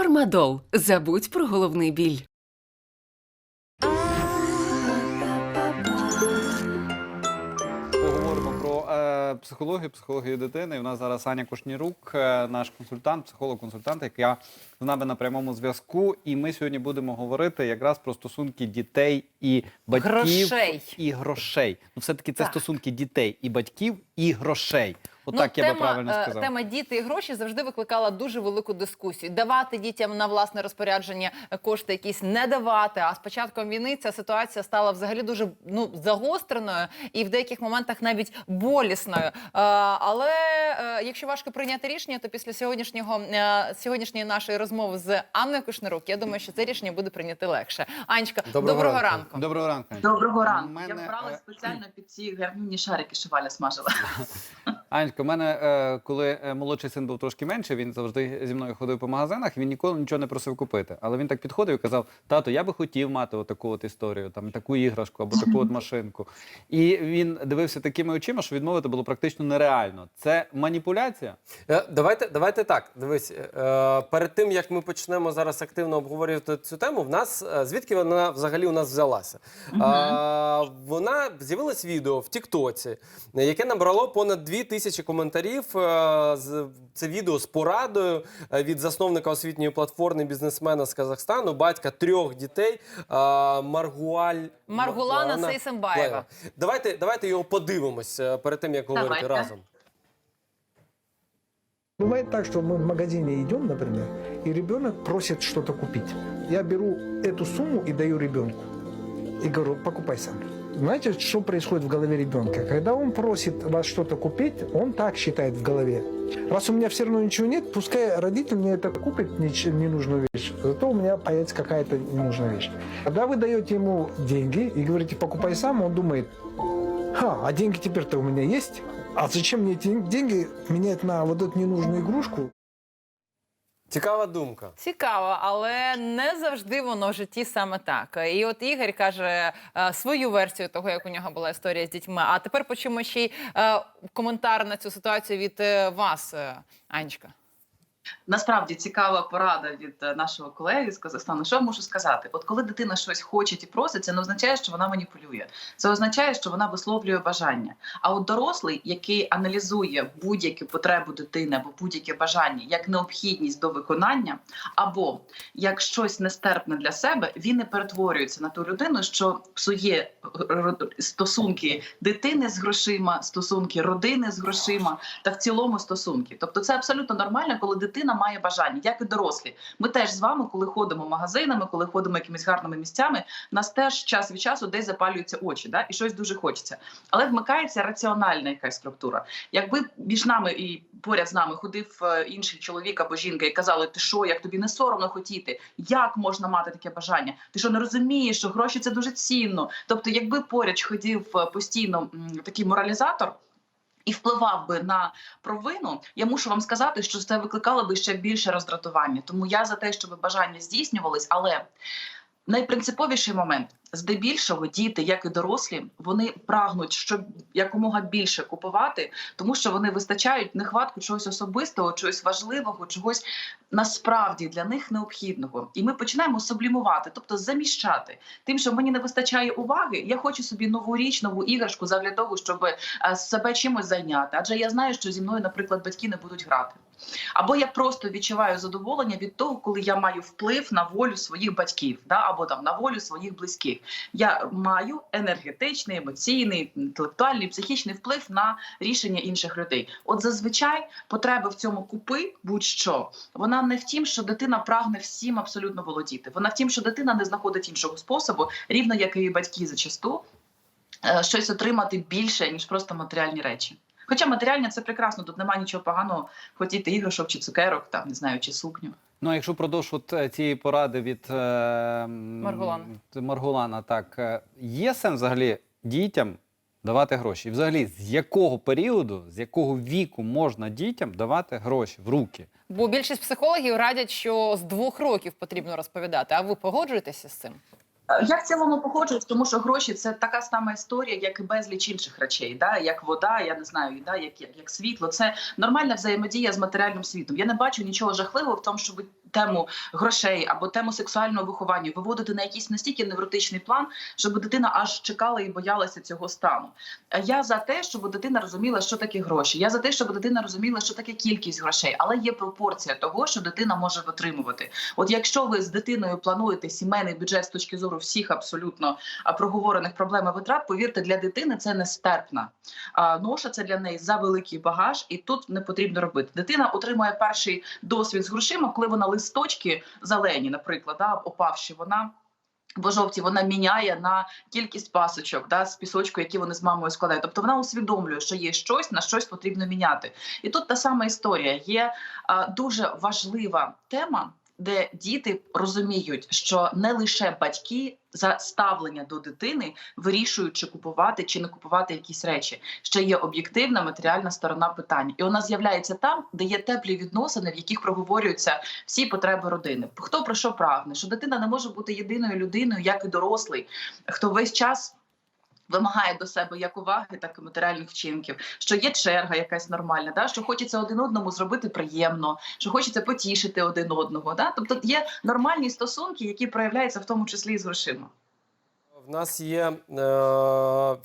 Фармадол. Забудь про головний біль. Поговоримо про е, психологію, психологію дитини. І у нас зараз Аня Кушнірук, е, наш консультант, психолог-консультант, яка з нами на прямому зв'язку. І ми сьогодні будемо говорити якраз про стосунки дітей і батьків Грошей. і грошей. Ну, все-таки це Так. стосунки дітей і батьків і грошей. Отак я тема, би правильно е, сказав. Тема діти і гроші завжди викликала дуже велику дискусію. Давати дітям на власне розпорядження е, кошти якісь не давати. А з початком війни ця ситуація стала взагалі дуже ну загостреною і в деяких моментах навіть болісною. Е, але якщо важко прийняти рішення, то після сьогоднішнього сьогоднішньої нашої розмови з Анною Кушнирук, я думаю, що це рішення буде прийняти легше. Анечка, Доброго доброго, ранку. ранку. Доброго ранку. Доброго ранку. Мене, Я вбрала спеціально під ці гарнюні шарики, що Валя смажила. Анечка, у мене, е, коли е, молодший син був трошки менший, він завжди зі мною ходив по магазинах, він ніколи нічого не просив купити. Але він так підходив і казав: тато, я би хотів мати отаку от історію, там таку іграшку або таку от машинку. І він дивився такими очима, що відмовити було практично нереально. Це маніпуляція. Е, Давайте, давайте так. Дивись, перед тим як ми почнемо зараз активно обговорювати цю тему, в нас звідки вона взагалі у нас взялася? Вона з'явилось відео в Тіктоці, яке набрало понад дві тисячі коментарів. Е, з- Це відео з порадою е, від засновника освітньої платформи бізнесмена з Казахстану, батька трьох дітей е, Маргуаль Маргулана Сейсембаєва. Давайте, давайте його подивимось е, перед тим, як говорити Давайте. разом. Бывает так, что мы в магазине идем, например, и ребенок просит что-то купить. Я беру эту сумму и даю ребенку. И говорю, покупай сам. Знаете, что происходит в голове ребенка? Когда он просит вас что-то купить, он так считает в голове. Раз у меня все равно ничего нет, пускай родитель мне это купит ненужную вещь, зато у меня появится какая-то ненужная вещь. Когда вы даете ему деньги и говорите, покупай сам, он думает, Ха, а деньги теперь-то у меня есть? А зачем мне эти деньги менять на вот эту ненужную игрушку? Цікава думка. Цікаво, але не завжди воно в житті саме так. І от Ігор каже е, свою версію того, як у нього була історія з дітьми. А тепер почуємо ще й е, коментар на цю ситуацію від е, вас, е, Анечка. Насправді цікава порада від е, нашого колеги з Казахстану. Що я можу сказати? От коли дитина щось хоче і просить, це не означає, що вона маніпулює. Це означає, що вона висловлює бажання. А от дорослий, який аналізує будь-яку потребу дитини або будь-яке бажання як необхідність до виконання, або як щось нестерпне для себе, він не перетворюється на ту людину, що псує е, стосунки дитини з грошима, стосунки родини з грошима та в цілому стосунки. Тобто, це абсолютно нормально, коли дитина має бажання, як і дорослі. Ми теж з вами, коли ходимо магазинами, коли ходимо якимись гарними місцями, нас теж час від часу десь запалюються очі, да? і щось дуже хочеться. Але вмикається раціональна якась структура. Якби між нами і поряд з нами ходив е, інший чоловік або жінка і казали, ти що, як тобі не соромно хотіти? Як можна мати таке бажання? Ти що не розумієш, що гроші це дуже цінно? Тобто, якби поряд ходив е, постійно такий моралізатор. І впливав би на провину, я мушу вам сказати, що це викликало би ще більше роздратування. Тому я за те, щоб бажання здійснювались, але найпринциповіший момент здебільшого діти, як і дорослі, вони прагнуть щоб якомога більше купувати, тому що вони вистачають нехватку чогось особистого, чогось важливого, чогось насправді для них необхідного. І ми починаємо сублімувати, тобто заміщати тим, що мені не вистачає уваги. Я хочу собі нову річ, нову іграшку для того, щоб е, себе чимось зайняти. Адже я знаю, що зі мною, наприклад, батьки не будуть грати. Або я просто відчуваю задоволення від того, коли я маю вплив на волю своїх батьків, да, або там на волю своїх близьких. Я маю енергетичний, емоційний, інтелектуальний, психічний вплив на рішення інших людей. От зазвичай потреба в цьому купи, будь-що, вона не в тім, що дитина прагне всім абсолютно володіти. Вона в тім, що дитина не знаходить іншого способу, рівно як і батьки зачасту, е, щось отримати більше ніж просто матеріальні речі. Хоча матеріальне це прекрасно, тут немає нічого поганого, хотіти іграшок чи цукерок, там не знаю, чи сукню. Ну, а якщо продовж от е, цієї поради від е, Маргулана. Маргулана, так е, є сенс взагалі дітям давати гроші? І взагалі, з якого періоду, з якого віку можна дітям давати гроші в руки? Бо більшість психологів радять, що з двох років потрібно розповідати. А ви погоджуєтеся з цим? Я в цілому погоджуюсь, тому що гроші це така сама історія, як і безліч інших речей, да? як вода, я не знаю, да? як, як, як світло. Це нормальна взаємодія з матеріальним світом. Я не бачу нічого жахливого в тому, щоб тему грошей або тему сексуального виховання виводити на якийсь настільки невротичний план, щоб дитина аж чекала і боялася цього стану. Е, Я за те, щоб дитина розуміла, що таке гроші. Я за те, щоб дитина розуміла, що таке кількість грошей, але є пропорція того, що дитина може витримувати. От якщо ви з дитиною плануєте сімейний бюджет з точки зору всіх абсолютно проговорених проблем і витрат, повірте, для дитини це нестерпна. Ноша це для неї за великий багаж, і тут не потрібно робити. Дитина отримує перший досвід з грошима, коли вона листочки зелені, наприклад, да, опавші, вона. Бо жовті вона міняє на кількість пасочок да, з пісочку, які вони з мамою складають. Тобто вона усвідомлює, що є щось, на щось потрібно міняти. І тут та сама історія. Є а, дуже важлива тема, де діти розуміють, що не лише батьки за ставлення до дитини вирішують, чи купувати чи не купувати якісь речі. Ще є об'єктивна матеріальна сторона питання, і вона з'являється там, де є теплі відносини, в яких проговорюються всі потреби родини. Хто про що прагне? Що дитина не може бути єдиною людиною, як і дорослий, хто весь час. Вимагає до себе як уваги, так і матеріальних вчинків, що є черга якась нормальна, да? що хочеться один одному зробити приємно, що хочеться потішити один одного. Да? Тобто є нормальні стосунки, які проявляються в тому числі і з грошима. В нас є е,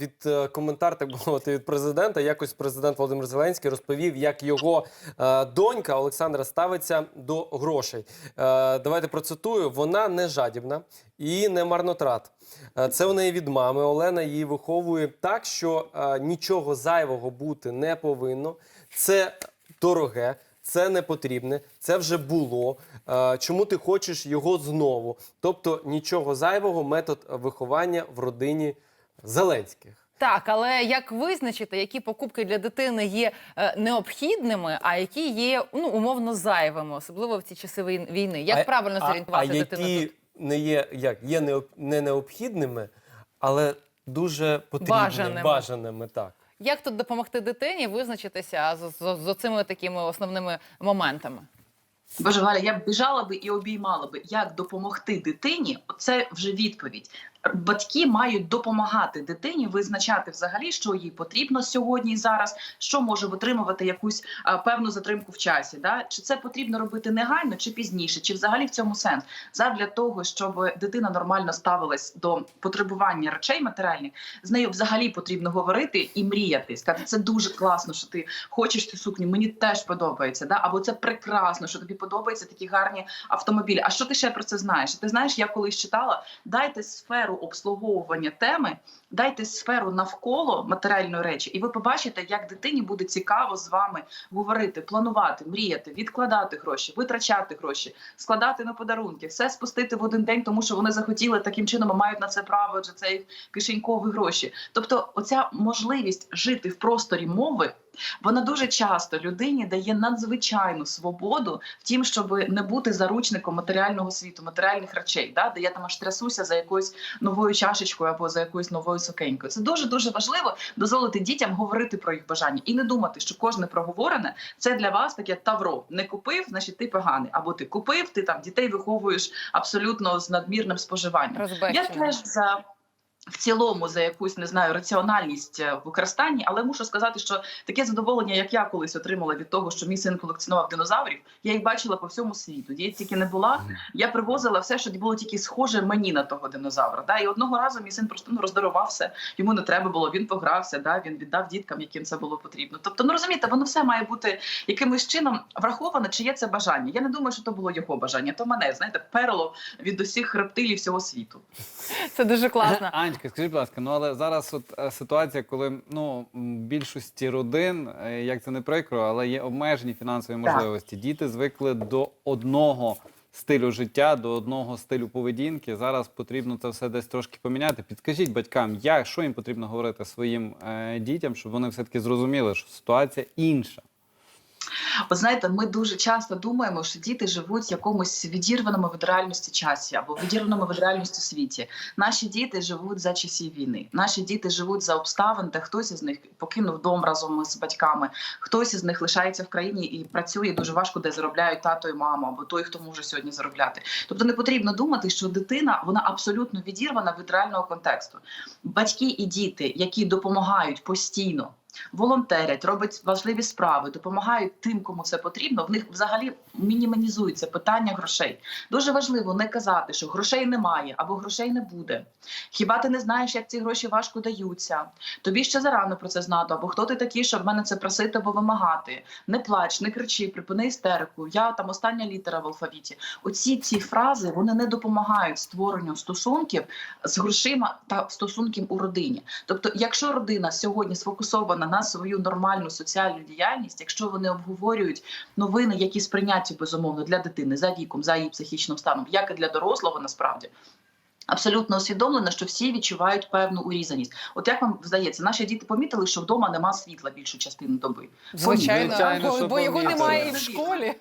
від е, коментар, так мовити, від президента. Якось президент Володимир Зеленський розповів, як його е, донька Олександра ставиться до грошей. Е, давайте процитую: вона не жадібна і не марнотрат. Е, Це у неї від мами. Олена її виховує так, що е, нічого зайвого бути не повинно. Це дороге. Це не потрібне, це вже було. Е, Чому ти хочеш його знову? Тобто нічого зайвого, метод виховання в родині Зеленських. Так, але як визначити, які покупки для дитини є е, необхідними, а які є ну умовно зайвими, особливо в ці часи війни? Як А- правильно зорієнтувати а дитину які тут? не є як є не необхідними, але дуже потрібними, Бажаними. бажаними так. Як тут допомогти дитині визначитися з, з, з цими такими основними моментами? Боже Галя, я б біжала би і обіймала би, як допомогти дитині. Це вже відповідь. Батьки мають допомагати дитині визначати взагалі, що їй потрібно сьогодні і зараз, що може витримувати якусь певну затримку в часі. Да? Чи це потрібно робити негайно, чи пізніше, чи взагалі в цьому сенс? Задля того, щоб дитина нормально ставилась до потребування речей матеріальних, з нею взагалі потрібно говорити і мріяти. Сказати, це дуже класно, що ти хочеш цю сукню. Мені теж подобається. Да? Або це прекрасно, що тобі подобаються такі гарні автомобілі. А що ти ще про це знаєш? Ти знаєш, я колись читала, дайте сферу обслуговування теми, дайте сферу навколо матеріальної речі, і ви побачите, як дитині буде цікаво з вами говорити, планувати, мріяти, відкладати гроші, витрачати гроші, складати на подарунки, все спустити в один день, тому що вони захотіли таким чином мають на це право, адже це їх кишенькові гроші. Тобто, оця можливість жити в просторі мови. Вона дуже часто людині дає надзвичайну свободу в тім, щоб не бути заручником матеріального світу, матеріальних речей, да? де я там аж трясуся за якоюсь новою чашечкою або за якоюсь новою сукенькою. Це дуже дуже важливо дозволити дітям говорити про їх бажання і не думати, що кожне проговорене це для вас таке тавро. Не купив, значить ти поганий. Або ти купив, ти там дітей виховуєш абсолютно з надмірним споживанням. Я теж за. В цілому за якусь не знаю раціональність е, в використанні, але мушу сказати, що таке задоволення, як я колись отримала від того, що мій син колекціонував динозаврів, я їх бачила по всьому світу. Де я тільки не була, я привозила все, що було тільки схоже мені на того динозавра. Да? І одного разу мій син просто ну, роздарувався, йому не треба було, він погрався, да? він віддав діткам, яким це було потрібно. Тобто, ну розумієте, воно все має бути якимось чином враховане, чи є це бажання. Я не думаю, що то було його бажання, то мене знаєте, перло від усіх рептилій всього світу. Це дуже класно. Анечка, скажіть, будь ласка, ну але зараз от е, ситуація, коли ну більшості родин, е, як це не прикро, але є обмежені фінансові Так. можливості. Діти звикли до одного стилю життя, до одного стилю поведінки. Зараз потрібно це все десь трошки поміняти. Підкажіть батькам, як що їм потрібно говорити своїм е, дітям, щоб вони все таки зрозуміли, що ситуація інша. Ви знаєте, ми дуже часто думаємо, що діти живуть в якомусь відірваному від реальності часі або відірваному від реальності світі. Наші діти живуть за часів війни. Наші діти живуть за обставин, де хтось із них покинув дом разом з батьками, хтось із них лишається в країні і працює дуже важко, де заробляють тато і мама, або той, хто може сьогодні заробляти. Тобто не потрібно думати, що дитина вона абсолютно відірвана від реального контексту. Батьки і діти, які допомагають постійно волонтерять, роблять важливі справи, допомагають тим, кому це потрібно. В них взагалі мінімалізується питання грошей. Дуже важливо не казати, що грошей немає або грошей не буде. Хіба ти не знаєш, як ці гроші важко даються? Тобі ще зарано про це знати, або хто ти такий, щоб в мене це просити або вимагати. Не плач, не кричи, припини істерику. Я там остання літера в алфавіті. Оці ці фрази вони не допомагають створенню стосунків з грошима та стосунків у родині. Тобто, якщо родина сьогодні сфокусована на свою нормальну соціальну діяльність, якщо вони обговорюють новини, які сприйняті безумовно для дитини за віком, за її психічним станом, як і для дорослого, насправді. Абсолютно усвідомлено, що всі відчувають певну урізаність. От як вам здається, наші діти помітили, що вдома нема світла більшу частину доби. Звичайно, Звичайно, бо, бо його немає і в школі.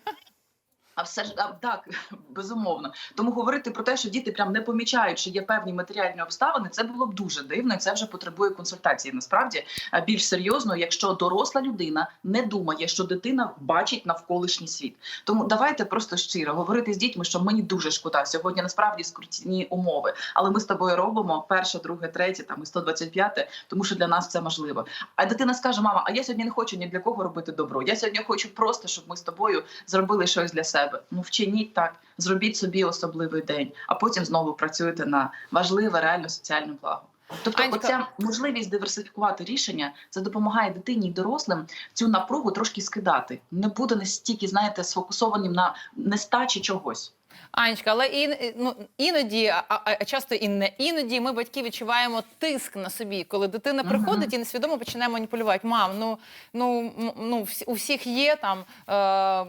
А все ж а, так, безумовно. Тому говорити про те, що діти прям не помічають, що є певні матеріальні обставини, це було б дуже дивно. і Це вже потребує консультації. Насправді більш серйозно, якщо доросла людина не думає, що дитина бачить навколишній світ. Тому давайте просто щиро говорити з дітьми, що мені дуже шкода. Сьогодні насправді скрутні умови, але ми з тобою робимо перше, друге, третє, там і 125, тому що для нас це можливо. А дитина скаже: мама, а я сьогодні не хочу ні для кого робити добро. Я сьогодні хочу просто, щоб ми з тобою зробили щось для себе. Ну вчиніть так, зробіть собі особливий день, а потім знову працюєте на важливе реально соціальне благо. Тобто, Анечка- оця можливість диверсифікувати рішення це допомагає дитині і дорослим цю напругу трошки скидати. Не буде настільки, знаєте, сфокусованим на нестачі чогось. Анечка, але і, ну, іноді, а, а а часто і не іноді, ми батьки відчуваємо тиск на собі, коли дитина приходить і несвідомо починає маніпулювати. Мам, ну, ну, ну у всіх є там е,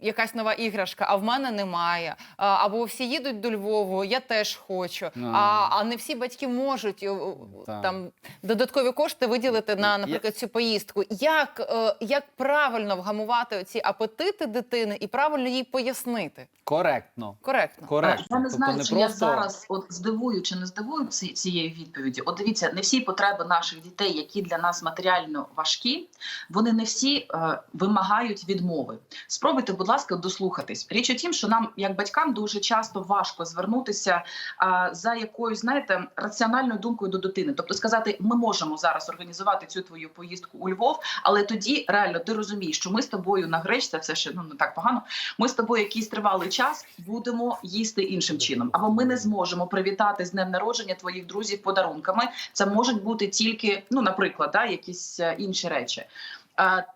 якась нова іграшка, а в мене немає. Або всі їдуть до Львову, я теж хочу. Ну. А, а не всі батьки можуть е, е, Так. там додаткові кошти виділити на, наприклад, цю поїздку. Як, е, як правильно вгамувати ці апетити дитини і правильно їй пояснити? Коректно. Коректно. Коректно. Я не Тобто знаю, не чи я зараз от здивую чи не здивую ці, цією відповіді. От дивіться, не всі потреби наших дітей, які для нас матеріально важкі, вони не всі е, вимагають відмови. Спробуйте, будь ласка, дослухатись. Річ у тім, що нам, як батькам, дуже часто важко звернутися а, за якоюсь, знаєте, раціональною думкою до дитини. Тобто сказати, ми можемо зараз організувати цю твою поїздку у Львов, але тоді реально ти розумієш, що ми з тобою на греч, це все ще ну не так погано. Ми з тобою якийсь тривалий час будемо їсти іншим чином, або ми не зможемо привітати з днем народження твоїх друзів подарунками. Це можуть бути тільки, ну, наприклад, да, якісь е, інші речі.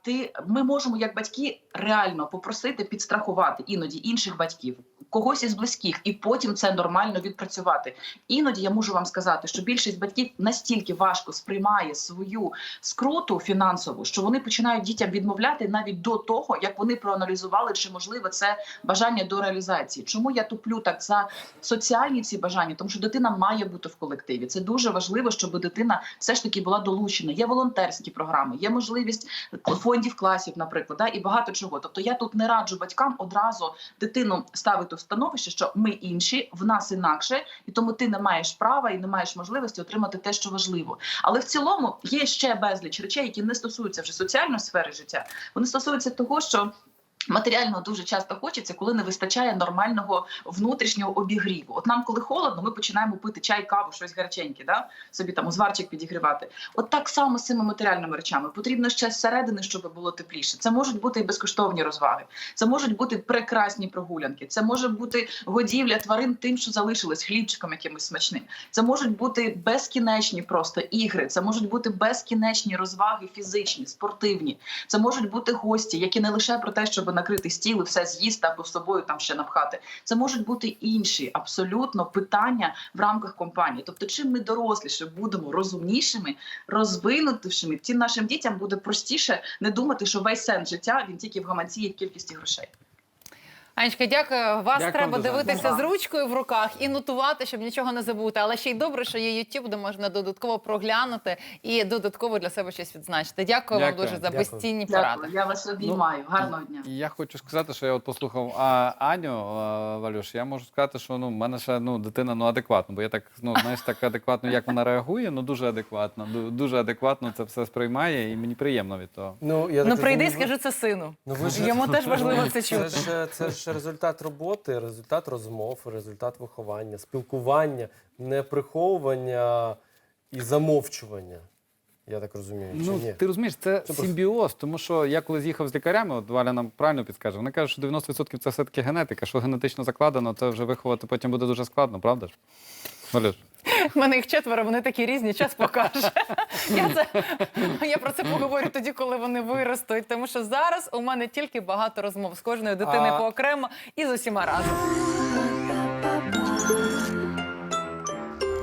Ти ми можемо, як батьки, реально попросити підстрахувати іноді інших батьків, когось із близьких, і потім це нормально відпрацювати. Іноді я можу вам сказати, що більшість батьків настільки важко сприймає свою скруту фінансову, що вони починають дітям відмовляти навіть до того, як вони проаналізували, чи можливо це бажання до реалізації. Чому я туплю так за соціальні ці бажання? Тому що дитина має бути в колективі. Це дуже важливо, щоб дитина все ж таки була долучена. Є волонтерські програми, є можливість фондів класів, наприклад, да, і багато чого. Тобто я тут не раджу батькам одразу дитину ставити в становище, що ми інші, в нас інакше, і тому ти не маєш права і не маєш можливості отримати те, що важливо. Але в цілому є ще безліч речей, які не стосуються вже соціальної сфери життя. Вони стосуються того, що. Матеріально дуже часто хочеться, коли не вистачає нормального внутрішнього обігріву. От нам, коли холодно, ми починаємо пити чай, каву, щось гаряченьке, да? собі там узварчик підігрівати. От так само з цими матеріальними речами. Потрібно ще зсередини, щоб було тепліше. Це можуть бути і безкоштовні розваги, це можуть бути прекрасні прогулянки, це може бути годівля тварин тим, що залишилось хлібчиком якимось смачним. Це можуть бути безкінечні просто ігри, це можуть бути безкінечні розваги, фізичні, спортивні. Це можуть бути гості, які не лише про те, щоб накрити стіл і все з'їсти або собою там ще напхати. Це можуть бути інші абсолютно питання в рамках компанії. Тобто, чим ми доросліше будемо розумнішими, розвинутішими, тим нашим дітям буде простіше не думати, що весь сенс життя він тільки в гаманці і кількості грошей. Анечка, дякую. Вас Дякую треба дуже. дивитися Ага. з ручкою в руках і нотувати, щоб нічого не забути. Але ще й добре, що є YouTube, де можна додатково проглянути і додатково для себе щось відзначити. Дякую, вам дуже за Дякую. безцінні поради. Я вас обіймаю. Гарного дня. Я хочу сказати, що я от послухав а, Аню а, Валюш. Я можу сказати, що ну в мене ще ну дитина ну адекватна, бо я так ну знаєш так адекватно, як вона реагує, ну дуже адекватно, дуже адекватно це все сприймає, і мені приємно від того. Ну, я Ну прийди скажи це сину. Ну, ви ж- Йому теж важливо це Це чути. ж, це ж результат роботи, результат розмов, результат виховання, спілкування, не приховування і замовчування. Я так розумію. Ну, чи ні? ти розумієш, це симбіоз, тому що я коли з'їхав з лікарями, от Валя нам правильно підкаже, вона каже, що 90% це все-таки генетика, що генетично закладено, це вже виховати потім буде дуже складно, правда ж? Валюш? У мене їх четверо, вони такі різні, час покаже. Я, це, я про це поговорю тоді, коли вони виростуть. Тому що зараз у мене тільки багато розмов з кожною дитиною А- поокремо і з усіма разом.